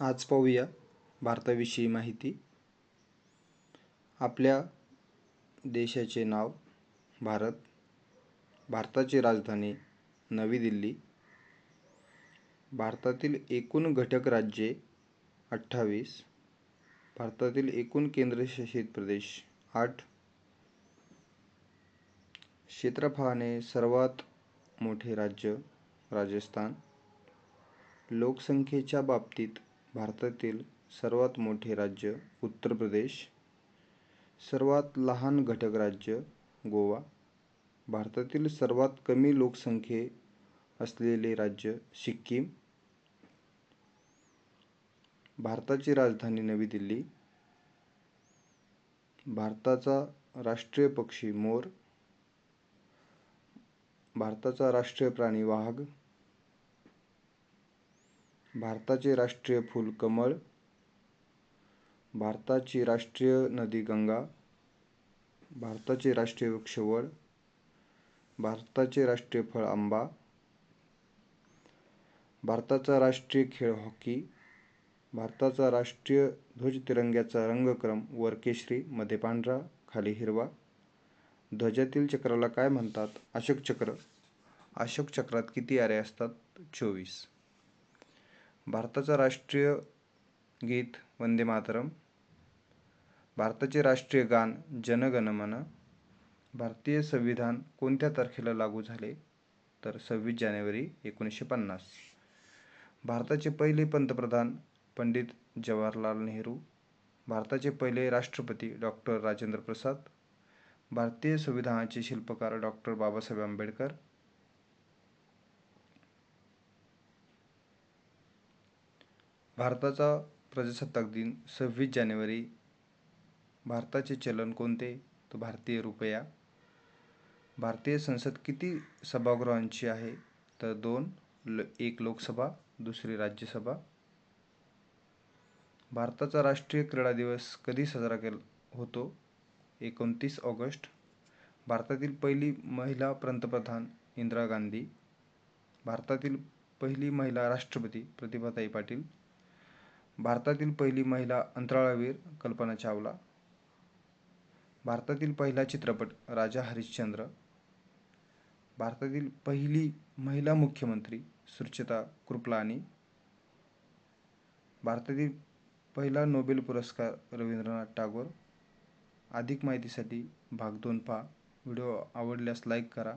आज पाहूया भारताविषयी माहिती. आपल्या देशाचे नाव भारत. भारताची राजधानी नवी दिल्ली. भारतातील एकूण घटक राज्ये अठ्ठावीस. भारतातील एकूण केंद्रशासित प्रदेश आठ. क्षेत्रफळाने सर्वात मोठे राज्य राजस्थान. लोकसंख्येच्या बाबतीत भारतातील सर्वात मोठे राज्य उत्तर प्रदेश सर्वात लहान घटक राज्य गोवा. भारतातील सर्वात कमी लोकसंख्ये असलेले राज्य सिक्कीम. भारताची राजधानी नवी दिल्ली. भारताचा राष्ट्रीय पक्षी मोर. भारताचा राष्ट्रीय प्राणी वाघ. भारताचे राष्ट्रीय फूल कमळ भारताची राष्ट्रीय नदी गंगा भारताचे राष्ट्रीय वृक्ष वड भारताचे राष्ट्रीय फळ आंबा भारताचा राष्ट्रीय खेळ हॉकी भारताचा राष्ट्रीय ध्वज तिरंग्याचा रंगक्रम वर केशरी मध्ये पांढरा खाली हिरवा. ध्वजातील चक्राला काय म्हणतात? अशोक चक्र. अशोक चक्रात किती आरे असतात? चोवीस. भारताचा राष्ट्रीय गीत वंदे मातरम भारताचे राष्ट्रीय गान जनगण मन भारतीय संविधान कोणत्या तारखेला लागू झाले? तर सव्वीस जानेवारी एकोणीसशे पन्नास. भारताचे पहिले पंतप्रधान पंडित जवाहरलाल नेहरू भारताचे पहिले राष्ट्रपती डॉक्टर राजेंद्र प्रसाद भारतीय संविधानाचे शिल्पकार डॉक्टर बाबासाहेब आंबेडकर भारताचा प्रजासत्ताक दिन सव्वीस जानेवारी. भारताचे चलन कोणते? तो भारतीय रुपया. भारतीय संसद किती सभागृहांची आहे? तर दोन ल एक लोकसभा दुसरी राज्यसभा. भारताचा राष्ट्रीय क्रीडा दिवस कधी साजरा केला होतो? एकोणतीस ऑगस्ट. भारतातील पहिली महिला पंतप्रधान इंदिरा गांधी. भारतातील पहिली महिला राष्ट्रपती प्रतिभाताई पाटील. भारतातील पहिली महिला अंतराळवीर कल्पना चावला. भारतातील पहिला चित्रपट राजा हरिश्चंद्र. भारतातील पहिली महिला मुख्यमंत्री सुचेता कृपलानी भारतातील पहिला नोबेल पुरस्कार रवींद्रनाथ टागोर. अधिक माहितीसाठी भाग दोन पहा. व्हिडिओ आवडल्यास लाईक करा.